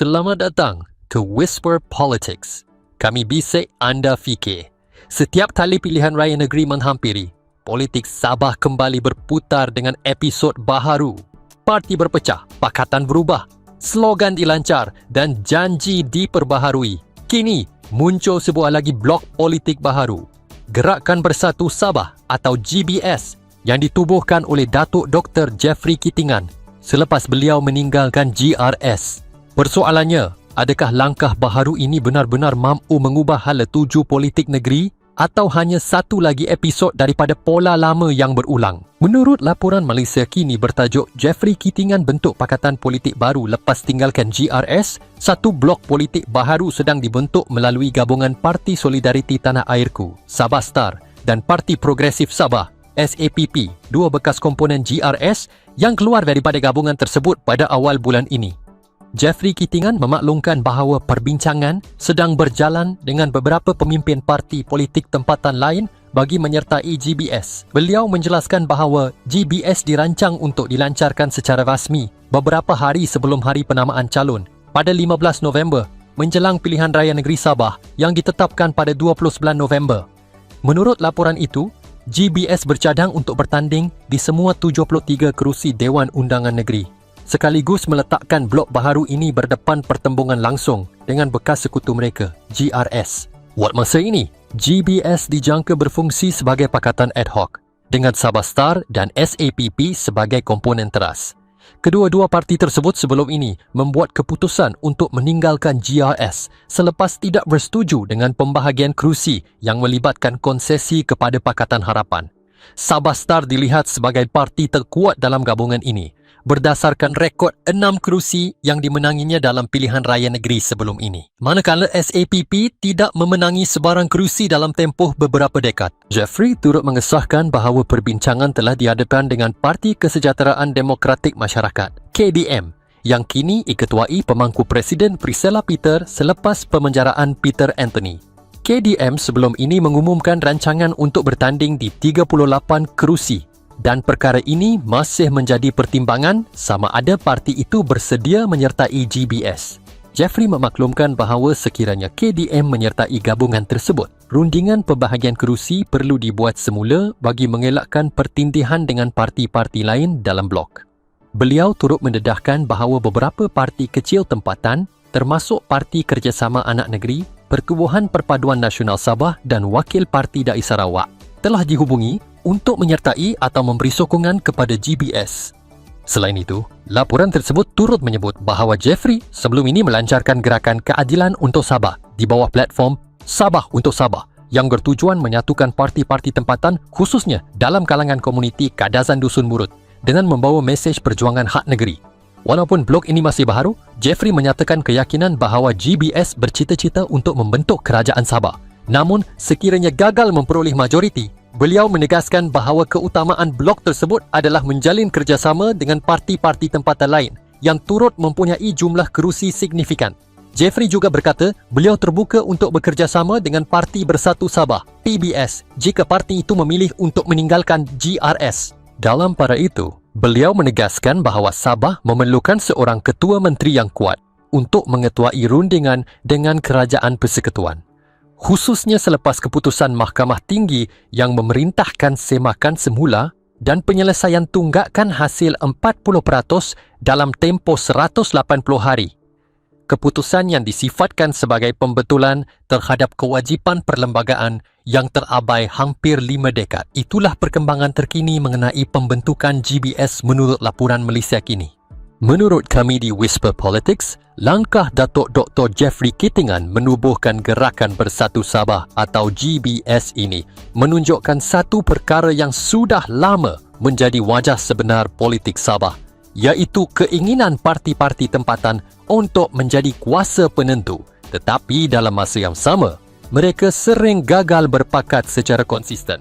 Selamat datang ke Whisper Politics. Kami bisik anda fikir. Setiap kali pilihan raya negeri menghampiri, politik Sabah kembali berputar dengan episod baharu. Parti berpecah, pakatan berubah, slogan dilancar dan janji diperbaharui. Kini, muncul sebuah lagi blok politik baharu. Gerakan Bersatu Sabah atau GBS yang ditubuhkan oleh Datuk Dr. Jeffrey Kitingan selepas beliau meninggalkan GRS. Persoalannya, adakah langkah baharu ini benar-benar mampu mengubah hala tuju politik negeri atau hanya satu lagi episod daripada pola lama yang berulang? Menurut laporan Malaysia kini bertajuk Jeffrey Kitingan bentuk pakatan politik baru lepas tinggalkan GRS, satu blok politik baharu sedang dibentuk melalui gabungan Parti Solidariti Tanah Airku, Sabah Star dan Parti Progresif Sabah SAPP, dua bekas komponen GRS yang keluar daripada gabungan tersebut pada awal bulan ini. Jeffrey Kitingan memaklumkan bahawa perbincangan sedang berjalan dengan beberapa pemimpin parti politik tempatan lain bagi menyertai GBS. Beliau menjelaskan bahawa GBS dirancang untuk dilancarkan secara rasmi beberapa hari sebelum hari penamaan calon pada 15 November menjelang pilihan raya negeri Sabah yang ditetapkan pada 29 November. Menurut laporan itu, GBS bercadang untuk bertanding di semua 73 kerusi Dewan Undangan Negeri sekaligus meletakkan blok baharu ini berdepan pertembungan langsung dengan bekas sekutu mereka, GRS. Buat masa ini, GBS dijangka berfungsi sebagai pakatan ad hoc dengan Sabah Star dan SAPP sebagai komponen teras. Kedua-dua parti tersebut sebelum ini membuat keputusan untuk meninggalkan GRS selepas tidak bersetuju dengan pembahagian kerusi yang melibatkan konsesi kepada Pakatan Harapan. Sabah Star dilihat sebagai parti terkuat dalam gabungan ini berdasarkan rekod enam kerusi yang dimenanginya dalam pilihan raya negeri sebelum ini. Manakala SAPP tidak memenangi sebarang kerusi dalam tempoh beberapa dekad. Jeffrey turut mengesahkan bahawa perbincangan telah dihadapan dengan Parti Kesejahteraan Demokratik Masyarakat, KDM, yang kini iketuai pemangku Presiden Priscilla Peter selepas pemenjaraan Peter Anthony. KDM sebelum ini mengumumkan rancangan untuk bertanding di 38 kerusi dan perkara ini masih menjadi pertimbangan sama ada parti itu bersedia menyertai GBS. Jeffrey memaklumkan bahawa sekiranya KDM menyertai gabungan tersebut, rundingan pembahagian kerusi perlu dibuat semula bagi mengelakkan pertindihan dengan parti-parti lain dalam blok. Beliau turut mendedahkan bahawa beberapa parti kecil tempatan termasuk Parti Kerjasama Anak Negeri, Pertubuhan Perpaduan Nasional Sabah dan Wakil Parti Dai Sarawak telah dihubungi untuk menyertai atau memberi sokongan kepada GBS. Selain itu, laporan tersebut turut menyebut bahawa Jeffrey sebelum ini melancarkan gerakan keadilan untuk Sabah di bawah platform Sabah untuk Sabah yang bertujuan menyatukan parti-parti tempatan khususnya dalam kalangan komuniti Kadazan Dusun Murut dengan membawa mesej perjuangan hak negeri. Walaupun blog ini masih baharu, Jeffrey menyatakan keyakinan bahawa GBS bercita-cita untuk membentuk kerajaan Sabah. Namun, sekiranya gagal memperoleh majoriti, Beliau menegaskan bahawa keutamaan blok tersebut adalah menjalin kerjasama dengan parti-parti tempatan lain yang turut mempunyai jumlah kerusi signifikan. Jeffrey juga berkata beliau terbuka untuk bekerjasama dengan Parti Bersatu Sabah, PBS, jika parti itu memilih untuk meninggalkan GRS. Dalam pada itu, beliau menegaskan bahawa Sabah memerlukan seorang ketua menteri yang kuat untuk mengetuai rundingan dengan kerajaan persekutuan khususnya selepas keputusan Mahkamah Tinggi yang memerintahkan semakan semula dan penyelesaian tunggakan hasil 40% dalam tempoh 180 hari. Keputusan yang disifatkan sebagai pembetulan terhadap kewajipan perlembagaan yang terabai hampir lima dekad. Itulah perkembangan terkini mengenai pembentukan GBS menurut laporan Malaysia kini. Menurut kami di Whisper Politics, langkah Datuk Dr. Jeffrey Kittingan menubuhkan Gerakan Bersatu Sabah atau GBS ini menunjukkan satu perkara yang sudah lama menjadi wajah sebenar politik Sabah, iaitu keinginan parti-parti tempatan untuk menjadi kuasa penentu. Tetapi dalam masa yang sama, mereka sering gagal berpakat secara konsisten.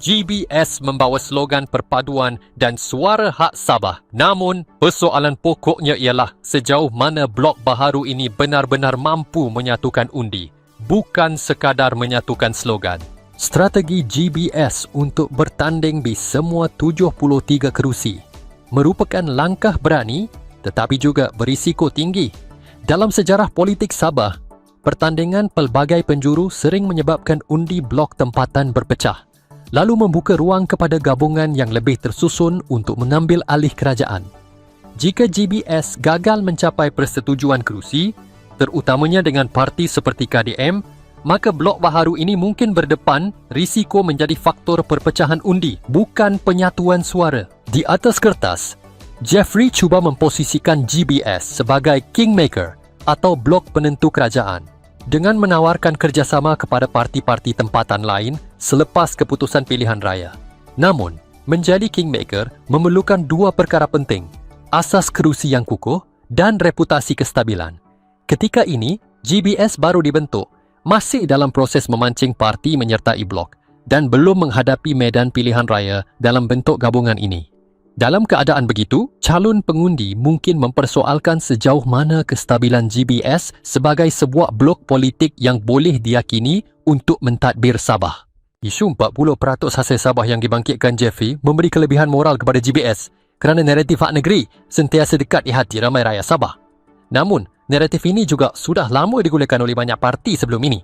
GBS membawa slogan perpaduan dan suara hak Sabah. Namun, persoalan pokoknya ialah sejauh mana blok baharu ini benar-benar mampu menyatukan undi, bukan sekadar menyatukan slogan. Strategi GBS untuk bertanding di semua 73 kerusi merupakan langkah berani tetapi juga berisiko tinggi Dalam sejarah politik Sabah, pertandingan pelbagai penjuru sering menyebabkan undi blok tempatan berpecah lalu membuka ruang kepada gabungan yang lebih tersusun untuk mengambil alih kerajaan. Jika GBS gagal mencapai persetujuan kerusi, terutamanya dengan parti seperti KDM, maka blok baharu ini mungkin berdepan risiko menjadi faktor perpecahan undi, bukan penyatuan suara. Di atas kertas, Jeffrey cuba memposisikan GBS sebagai kingmaker atau blok penentu kerajaan dengan menawarkan kerjasama kepada parti-parti tempatan lain selepas keputusan pilihan raya. Namun, menjadi kingmaker memerlukan dua perkara penting, asas kerusi yang kukuh dan reputasi kestabilan. Ketika ini, GBS baru dibentuk, masih dalam proses memancing parti menyertai blok dan belum menghadapi medan pilihan raya dalam bentuk gabungan ini. Dalam keadaan begitu, calon pengundi mungkin mempersoalkan sejauh mana kestabilan GBS sebagai sebuah blok politik yang boleh diyakini untuk mentadbir Sabah. Isu 40% hasil Sabah yang dibangkitkan Jeffrey memberi kelebihan moral kepada GBS kerana naratif hak negeri sentiasa dekat di hati ramai rakyat Sabah. Namun, naratif ini juga sudah lama digunakan oleh banyak parti sebelum ini.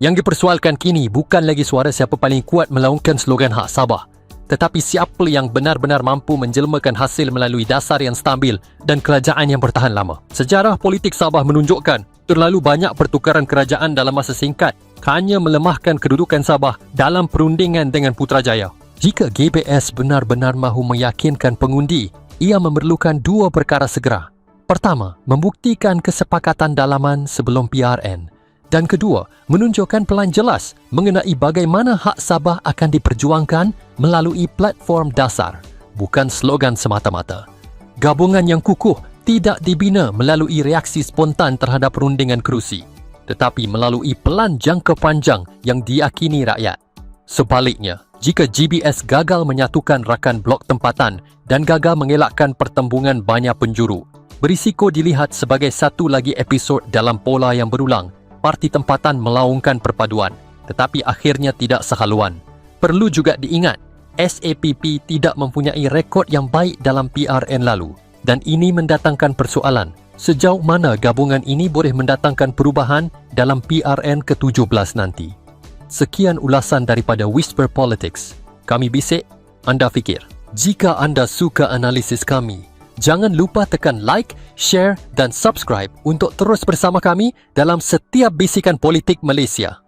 Yang dipersoalkan kini bukan lagi suara siapa paling kuat melaungkan slogan hak Sabah, tetapi siapa yang benar-benar mampu menjelmakan hasil melalui dasar yang stabil dan kerajaan yang bertahan lama. Sejarah politik Sabah menunjukkan terlalu banyak pertukaran kerajaan dalam masa singkat hanya melemahkan kedudukan Sabah dalam perundingan dengan Putrajaya. Jika GBS benar-benar mahu meyakinkan pengundi, ia memerlukan dua perkara segera. Pertama, membuktikan kesepakatan dalaman sebelum PRN dan kedua, menunjukkan pelan jelas mengenai bagaimana hak Sabah akan diperjuangkan melalui platform dasar, bukan slogan semata-mata. Gabungan yang kukuh tidak dibina melalui reaksi spontan terhadap perundingan kerusi, tetapi melalui pelan jangka panjang yang diakini rakyat. Sebaliknya, jika GBS gagal menyatukan rakan blok tempatan dan gagal mengelakkan pertembungan banyak penjuru, berisiko dilihat sebagai satu lagi episod dalam pola yang berulang parti tempatan melaungkan perpaduan tetapi akhirnya tidak sehaluan. Perlu juga diingat, SAPP tidak mempunyai rekod yang baik dalam PRN lalu dan ini mendatangkan persoalan sejauh mana gabungan ini boleh mendatangkan perubahan dalam PRN ke-17 nanti. Sekian ulasan daripada Whisper Politics. Kami bisik, anda fikir. Jika anda suka analisis kami, Jangan lupa tekan like, share dan subscribe untuk terus bersama kami dalam setiap bisikan politik Malaysia.